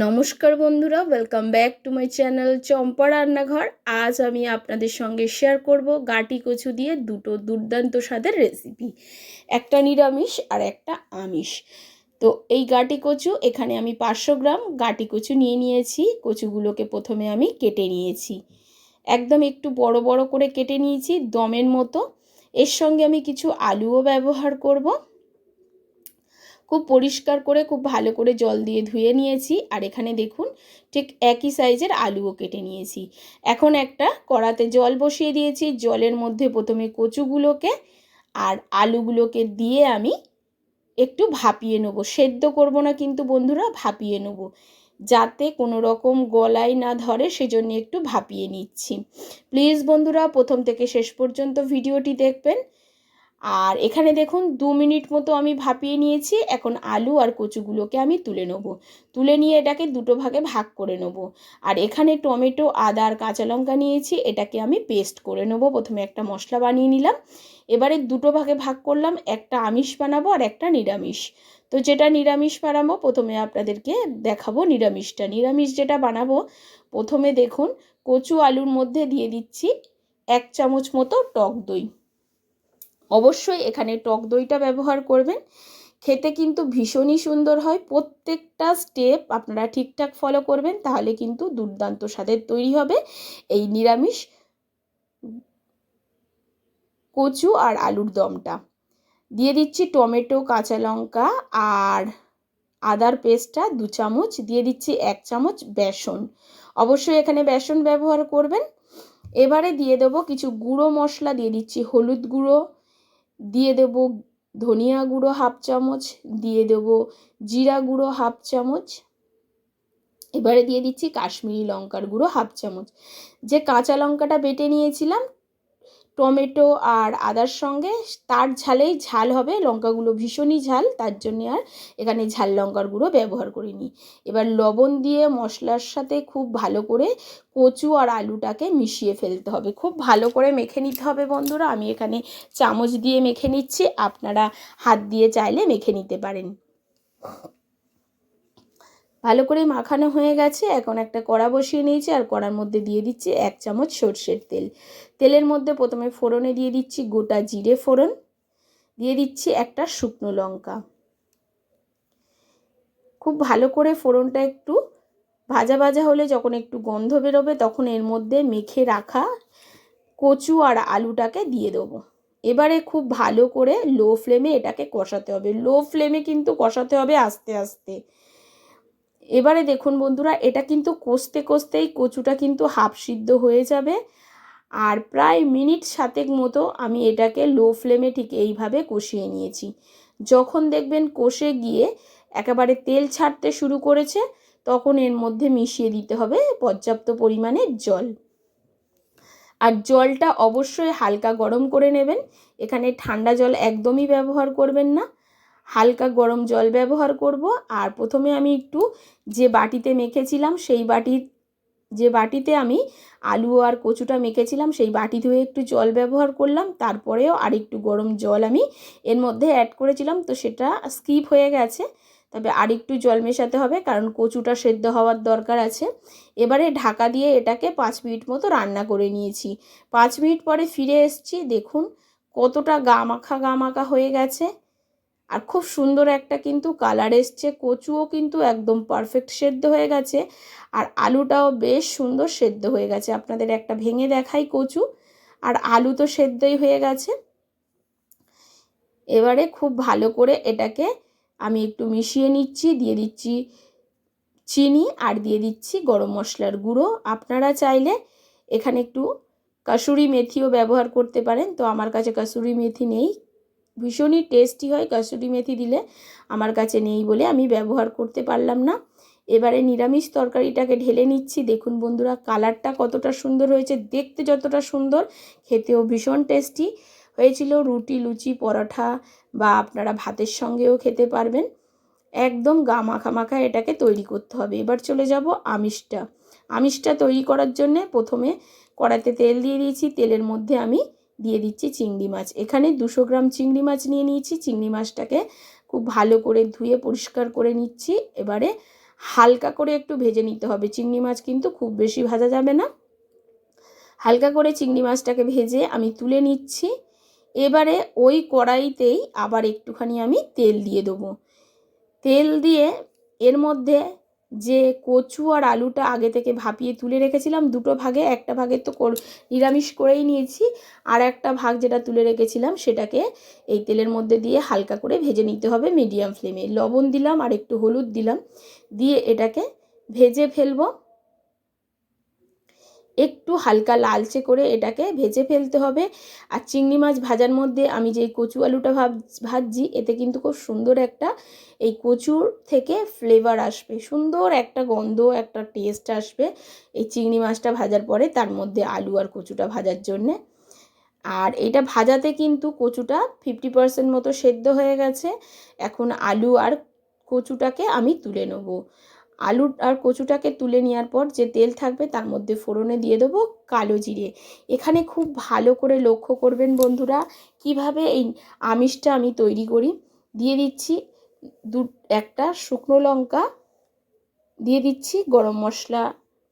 নমস্কার বন্ধুরা welcome back to my channel Champa রান্নাঘর। আজ আমি আপনাদের সঙ্গে শেয়ার করব গাটি কচু দিয়ে দুটো দুর্দান্ত স্বাদের রেসিপি একটা নিরামিষ আর একটা আমিষ। তো এই গাটি কচু, এখানে আমি পাঁচশো গ্রাম গাটি কচু নিয়ে নিয়েছি। কচুগুলোকে প্রথমে আমি কেটে নিয়েছি। একদম একটু বড় বড় করে কেটে নিয়েছি, দমের মতো। এর সঙ্গে আমি কিছু আলুও ব্যবহার করব। খুব পরিষ্কার করে, খুব ভালো করে জল দিয়ে ধুয়ে নিয়েছি। আর এখানে দেখুন, ঠিক একই সাইজের আলুও কেটে নিয়েছি। এখন একটা কড়াতে জল বসিয়ে দিয়েছি। জলের মধ্যে প্রথমে কচুগুলোকে আর আলুগুলোকে দিয়ে আমি একটু ভাপিয়ে নেব। সেদ্ধ করব না কিন্তু বন্ধুরা, ভাপিয়ে নেব। যাতে কোনো রকম গলায় না ধরে সেজন্য একটু ভাপিয়ে নিচ্ছি। প্লিজ বন্ধুরা, প্রথম থেকে শেষ পর্যন্ত ভিডিওটি দেখবেন। আর এখানে দেখুন দু মিনিট মতো আমি ভাপিয়ে নিয়েছি। এখন আলু আর কচুগুলোকে আমি তুলে নেব। তুলে নিয়ে এটাকে দুটো ভাগে ভাগ করে নেব। আর এখানে টমেটো, আদা আর কাঁচা লঙ্কা নিয়েছি। এটাকে আমি পেস্ট করে নেব। প্রথমে একটা মশলা বানিয়ে নিলাম। এবারে দুটো ভাগে ভাগ করলাম। একটা আমিষ বানাবো আর একটা নিরামিষ। তো যেটা নিরামিষ বানাবো, প্রথমে আপনাদেরকে দেখাবো নিরামিষটা। নিরামিষ যেটা বানাবো, প্রথমে দেখুন কচু আলুর মধ্যে দিয়ে দিচ্ছি এক চামচ মতো টক দই। অবশ্যই এখানে টক দইটা ব্যবহার করবেন। খেতে কিন্তু ভীষণই সুন্দর হয়। প্রত্যেকটা স্টেপ আপনারা ঠিকঠাক ফলো করবেন, তাহলে কিন্তু দুর্দান্ত স্বাদের তৈরি হবে। এই নিরামিষ কচু আর আলুর দমটা। দিয়ে দিচ্ছি টমেটো, কাঁচা লঙ্কা আর আদার পেস্টটা দু চামচ। দিয়ে দিচ্ছি এক চামচ বেসন। অবশ্যই এখানে বেসন ব্যবহার করবেন। এবারে দিয়ে দেবো কিছু গুঁড়ো মশলা। দিয়ে দিচ্ছি হলুদ গুঁড়ো দিয়ে দেব ধনিয়া গুঁড়ো হাফ চামচ, দিয়ে দেব জিরা গুঁড়ো হাফ চামচ। এবারে দিয়ে দিচ্ছি কাশ্মীরি লঙ্কার গুঁড়ো হাফ চামচ। যে কাঁচা লঙ্কাটা বেটে নিয়েছিলাম টমেটো আর আদার সঙ্গে তার ঝালেই ঝাল হবে। লঙ্কাগুলো ভীষণই ঝাল, তার জন্যে আর এখানে ঝাল লঙ্কার গুঁড়ো ব্যবহার করিনি। এবার লবণ দিয়ে মশলার সাথে খুব ভালো করে কচু আর আলুটাকে মিশিয়ে ফেলতে হবে। খুব ভালো করে মেখে নিতে হবে বন্ধুরা। আমি এখানে চামচ দিয়ে মেখে নিচ্ছি। আপনারা হাত দিয়ে চাইলে মেখে নিতে পারেন। ভালো করে মাখানো হয়ে গেছে। এখন একটা কড়া বসিয়ে নিয়েছি আর কড়ার মধ্যে দিয়ে দিচ্ছি এক চামচ সর্ষের তেল। তেলের মধ্যে প্রথমে ফোড়নে দিয়ে দিচ্ছি গোটা জিরে ফোড়ন। দিয়ে দিচ্ছি একটা শুকনো লঙ্কা। খুব ভালো করে ফোড়নটা একটু ভাজা ভাজা হলে যখন একটু গন্ধ বেরোবে তখন এর মধ্যে মেখে রাখা কচু আর আলুটাকে দিয়ে দেবো। এবারে খুব ভালো করে লো ফ্লেমে এটাকে কষাতে হবে। লো ফ্লেমে কিন্তু কষাতে হবে আস্তে আস্তে। এবারে দেখুন বন্ধুরা, এটা কিন্তু কষতে কষতেই কচুটা কিন্তু হাফ সিদ্ধ হয়ে যাবে। আর প্রায় মিনিট সাতেক মতো আমি এটাকে লো ফ্লেমে ঠিক এইভাবে কষিয়ে নিয়েছি। যখন দেখবেন কষে গিয়ে একেবারে তেল ছাড়তে শুরু করেছে, তখন এর মধ্যে মিশিয়ে দিতে হবে পর্যাপ্ত পরিমাণে জল। আর জলটা অবশ্যই হালকা গরম করে নেবেন, এখানে ঠান্ডা জল একদমই ব্যবহার করবেন না। হালকা গরম জল ব্যবহার করব। আর প্রথমে আমি একটু যে বাটিতে মেখেছিলাম, সেই বাটির যে বাটিতে আমি আলু আর কচুটা মেখেছিলাম, সেই বাটি ধুয়ে একটু জল ব্যবহার করলাম। তারপরেও আর একটু গরম জল আমি এর মধ্যে অ্যাড করেছিলাম। তো সেটা স্কিপ হয়ে গেছে। তবে আর একটু জল মেশাতে হবে, কারণ কচুটা সেদ্ধ হওয়ার দরকার আছে। এবারে ঢাকা দিয়ে এটাকে পাঁচ মিনিট মতো রান্না করে নিয়েছি। পাঁচ মিনিট পরে ফিরে এসছি। দেখুন, কতটা গা মাখা গা মাখা হয়ে গেছে। আর খুব সুন্দর একটা কিন্তু কালার এসছে। কচুও কিন্তু একদম পারফেক্ট সেদ্ধ হয়ে গেছে। আর আলুটাও বেশ সুন্দর সেদ্ধ হয়ে গেছে। আপনাদের একটা ভেঙে দেখাই কচু। আর আলু তো সেদ্ধই হয়ে গেছে। এবারে খুব ভালো করে এটাকে আমি একটু মিশিয়ে নিচ্ছি। দিয়ে দিচ্ছি চিনি আর দিয়ে দিচ্ছি গরম মশলার গুঁড়ো। আপনারা চাইলে এখানে একটু কাসুরি মেথিও ব্যবহার করতে পারেন। তো আমার কাছে কাসুরি মেথি নেই। ভীষণই টেস্টি হয়, কাসুরি মেথি দিলে আমার কাছে নেই বলে আমি ব্যবহার করতে পারলাম না। এবারে নিরামিষ তরকারিটাকে ঢেলে নিচ্ছি। দেখুন বন্ধুরা, কালারটা কতটা সুন্দর হয়েছে, দেখতে যতটা সুন্দর, খেতেও ভীষণ টেস্টি হয়েছিল রুটি, লুচি পরোঠা বা আপনারা ভাতের সঙ্গেও খেতে পারবেন। একদম গা মাখা মাখা এটাকে তৈরি করতে হবে। এবার চলে যাব আমিষটা। আমিষটা তৈরি করার জন্যে প্রথমে কড়াতে তেল দিয়ে দিয়েছি। তেলের মধ্যে আমি দিয়ে দিচ্ছি চিংড়ি মাছ। এখানে দুশো গ্রাম চিংড়ি মাছ নিয়ে নিয়েছি। চিংড়ি মাছটাকে খুব ভালো করে ধুয়ে পরিষ্কার করে নিচ্ছি। এবারে হালকা করে একটু ভেজে নিতে হবে। চিংড়ি মাছ কিন্তু খুব বেশি ভাজা যাবে না। হালকা করে চিংড়ি মাছটাকে ভেজে আমি তুলে নিচ্ছি। এবারে ওই কড়াইতেই আবার একটুখানি আমি তেল দিয়ে দেবো। তেল দিয়ে এর মধ্যে যে কচু আর আলুটা আগে থেকে ভাপিয়ে তুলে রেখেছিলাম, দুটো ভাগে, একটা ভাগে তো নিরামিষ করেই নিয়েছি, আর একটা ভাগ যেটা তুলে রেখেছিলাম সেটাকে এই তেলের মধ্যে দিয়ে হালকা করে ভেজে নিতে হবে মিডিয়াম ফ্লেমে লবণ দিলাম আর একটু হলুদ দিলাম, দিয়ে এটাকে ভেজে ফেলব। একটু হালকা লালচে করে এটাকে ভেজে ফেলতে হবে। আর চিংড়ি মাছ ভাজার মধ্যে আমি যেই কচু আলুটা ভাব, ভাজছি, এতে কিন্তু খুব সুন্দর একটা এই কচুর থেকে ফ্লেভার আসবে। সুন্দর একটা গন্ধ, একটা টেস্ট আসবে এই চিংড়ি মাছটা ভাজার পরে, তার মধ্যে আলু আর কচুটা ভাজার জন্যে। আর এটা ভাজাতে কিন্তু কচুটা ফিফটি পার্সেন্ট মতো সেদ্ধ হয়ে গেছে। এখন আলু আর কচুটাকে আমি তুলে নেব। আলু আর কচুটাকে তুলে নেওয়ার পর যে তেল থাকবে তার মধ্যে ফোড়নে দিয়ে দেবো কালো জিরে। এখানে খুব ভালো করে লক্ষ্য করবেন বন্ধুরা, কীভাবে এই আমিষটা আমি তৈরি করি। দিয়ে দিচ্ছি দু, একটা শুকনো লঙ্কা, দিয়ে দিচ্ছি গরম মশলা,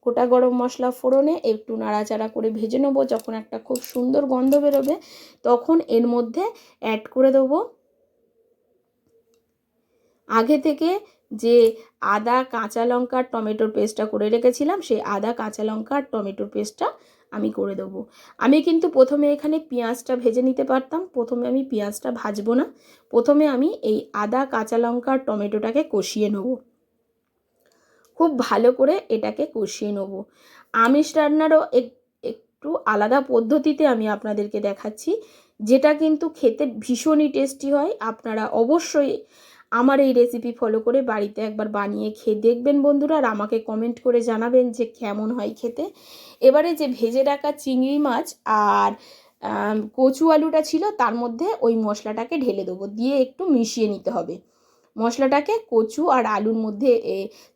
গোটা গরম মশলা ফোড়নে একটু নাড়াচাড়া করে ভেজে নেব। যখন একটা খুব সুন্দর গন্ধ বেরোবে তখন এর মধ্যে অ্যাড করে দেবো। আগে থেকে যে আদা কাঁচা লঙ্কা টমেটোর পেস্টটা করে রেখেছিলাম, সেই আদা কাঁচা লঙ্কা টমেটোর পেস্টটা আমি করে দেবো। আমি কিন্তু প্রথমে এখানে পেঁয়াজটা ভেজে নিতে পারতাম, প্রথমে আমি পেঁয়াজটা ভাজবো না, প্রথমে আমি এই আদা কাঁচা লঙ্কা টমেটোটাকে কষিয়ে নেব। খুব ভালো করে এটাকে কষিয়ে নেব। আমিষ রান্নারও একটু আলাদা পদ্ধতিতে আমি আপনাদেরকে দেখাচ্ছি, যেটা কিন্তু খেতে ভীষণই টেস্টি হয়, আপনারা অবশ্যই আমার এই রেসিপি ফলো করে বাড়িতে একবার বানিয়ে খেয়ে দেখবেন বন্ধুরা আর আমাকে কমেন্ট করে জানাবেন যে কেমন হয় খেতে। এবারে যে ভেজে রাখা চিংড়ি মাছ আর কচু আলুটা ছিল তার মধ্যে ওই মশলাটাকে ঢেলে দেবো। দিয়ে একটু মিশিয়ে নিতে হবে। মশলাটাকে কচু আর আলুর মধ্যে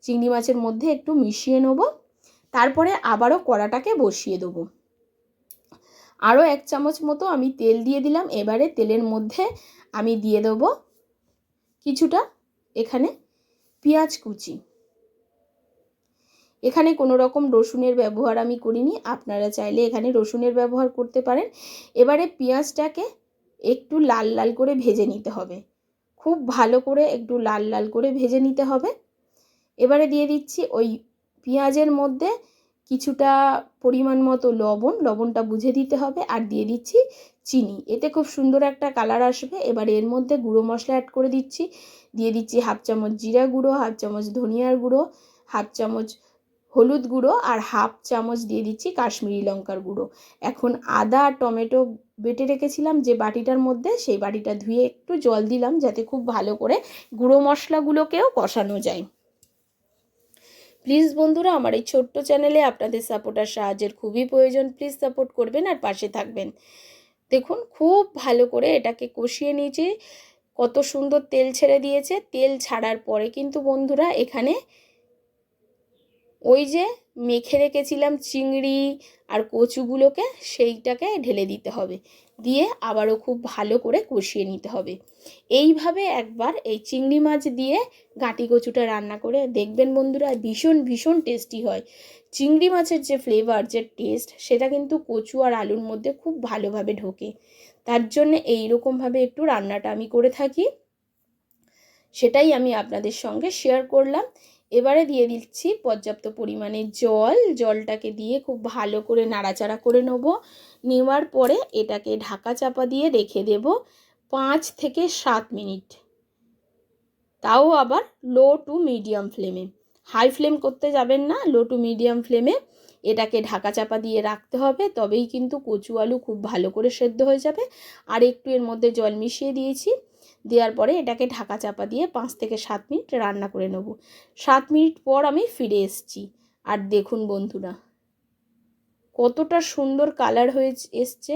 চিংড়ি মাছের মধ্যে একটু মিশিয়ে নেব। তারপরে আবারও কড়াটাকে বসিয়ে দেবো। আরও এক চামচ মতো আমি তেল দিয়ে দিলাম। এবারে তেলের মধ্যে আমি দিয়ে দেবো কিছুটা এখানে পেঁয়াজ কুচি। এখানে কোনো রকম রসুনের ব্যবহার আমি করিনি, আপনারা চাইলে এখানে রসুনের ব্যবহার করতে পারেন। এবারে পেঁয়াজটাকে একটু লাল লাল করে ভেজে নিতে হবে। খুব ভালো করে একটু লাল লাল করে ভেজে নিতে হবে। এবারে দিয়ে দিচ্ছি ওই পেঁয়াজের মধ্যে কিছুটা পরিমাণ মতো লবণ, লবণটা বুঝে দিতে হবে। আর দিয়ে দিচ্ছি চিনি। এতে খুব সুন্দর একটা কালার আসবে। এবার এর মধ্যে গুঁড়ো মশলা অ্যাড করে দিচ্ছি। দিয়ে দিচ্ছি হাফ চামচ জিরা গুঁড়ো হাফ চামচ ধনিয়ার গুঁড়ো হাফ চামচ হলুদ গুঁড়ো আর হাফ চামচ দিয়ে দিচ্ছি কাশ্মীরি লঙ্কার গুঁড়ো। এখন আদা টমেটো বেটে রেখেছিলাম যে বাটিটার মধ্যে, সেই বাটিটা ধুয়ে একটু জল দিলাম যাতে খুব ভালো করে গুঁড়ো মশলাগুলোকেও কষানো যায়। প্লিজ বন্ধুরা, আমার এই ছোট্ট চ্যানেলে আপনাদের সাপোর্ট আর সাহায্যের খুবই প্রয়োজন। প্লিজ সাপোর্ট করবেন আর পাশে থাকবেন। দেখুন, খুব ভালো করে এটাকে কষিয়ে নিয়েছি। কত সুন্দর তেল ছেড়ে দিয়েছে। তেল ছাড়ার পরে কিন্তু বন্ধুরা এখানে ওই যে মেখে রেখেছিলাম চিংড়ি আর কচুগুলোকে সেইটাকে ঢেলে দিতে হবে। দিয়ে আবারও খুব ভালো করে কষিয়ে নিতে হবে। এইভাবে একবার এই চিংড়ি মাছ দিয়ে গাঁটি কচুটা রান্না করে দেখবেন বন্ধুরা ভীষণ ভীষণ টেস্টি হয়। চিংড়ি মাছের যে ফ্লেভার যে টেস্ট সেটা কিন্তু কচু আর আলুর মধ্যে খুব ভালোভাবে ঢোকে। তার জন্যে এইরকমভাবে একটু রান্নাটা আমি করে থাকি। সেটাই আমি আপনাদের সঙ্গে শেয়ার করলাম। এবারে দিয়ে দিচ্ছি পর্যাপ্ত পরিমাণে জল। জলটাকে দিয়ে খুব ভালো করে নাড়াচাড়া করে নেব। নেওয়ার পরে এটাকে ঢাকা চাপা দিয়ে রেখে দেব পাঁচ থেকে সাত মিনিট। তাও আবার লো টু মিডিয়াম ফ্লেমে হাই ফ্লেম করতে যাবেন না লো টু মিডিয়াম ফ্লেমে এটাকে ঢাকা চাপা দিয়ে রাখতে হবে, তবেই কিন্তু কচু আলু খুব ভালো করে সেদ্ধ হয়ে যাবে। আর একটু এর মধ্যে জল মিশিয়ে দিয়েছি। দেওয়ার পরে এটাকে ঢাকা চাপা দিয়ে পাঁচ থেকে সাত মিনিট রান্না করে নেব। সাত মিনিট পর আমি ফিরে এসছি। আর দেখুন বন্ধুরা, কতটা সুন্দর কালার হয়ে এসছে।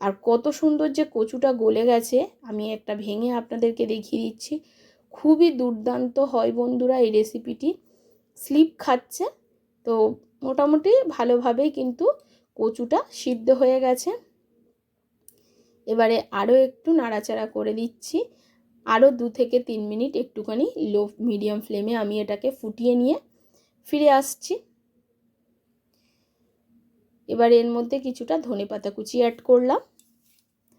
আর কত সুন্দর যে কচুটা গলে গেছে, আমি একটা ভেঙে আপনাদেরকে দেখিয়ে দিচ্ছি। খুবই দুর্দান্ত হয় বন্ধুরা এই রেসিপিটি স্লিপ খাচ্ছে, তো মোটামুটি ভালোভাবেই কিন্তু কচুটা সিদ্ধ হয়ে গেছে। এবারে আরও একটু নাড়াচাড়া করে দিচ্ছি। আরও দু থেকে তিন মিনিট একটুখানি লো, মিডিয়াম ফ্লেমে আমি এটাকে ফুটিয়ে নিয়ে ফিরে আসছি। এবার এর মধ্যে কিছুটা ধনে পাতা কুচি অ্যাড করলাম।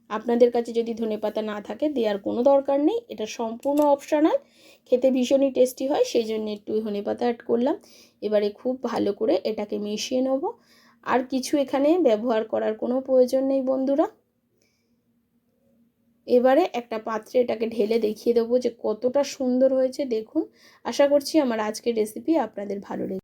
আপনাদের কাছে যদি ধনে পাতা না থাকে, দেওয়ার কোনো দরকার নেই। এটা সম্পূর্ণ অপশনাল খেতে ভীষণই টেস্টি হয়, সেই জন্য একটু ধনে পাতা অ্যাড করলাম। এবারে খুব ভালো করে এটাকে মিশিয়ে নেব। আর কিছু এখানে ব্যবহার করার কোনো প্রয়োজন নেই বন্ধুরা। এবারে একটা পাত্রে এটাকে ঢেলে দেখিয়ে দেবো যে কতটা সুন্দর হয়েছে। দেখুন, আশা করছি আমার আজকের রেসিপি আপনাদের ভালো লেগে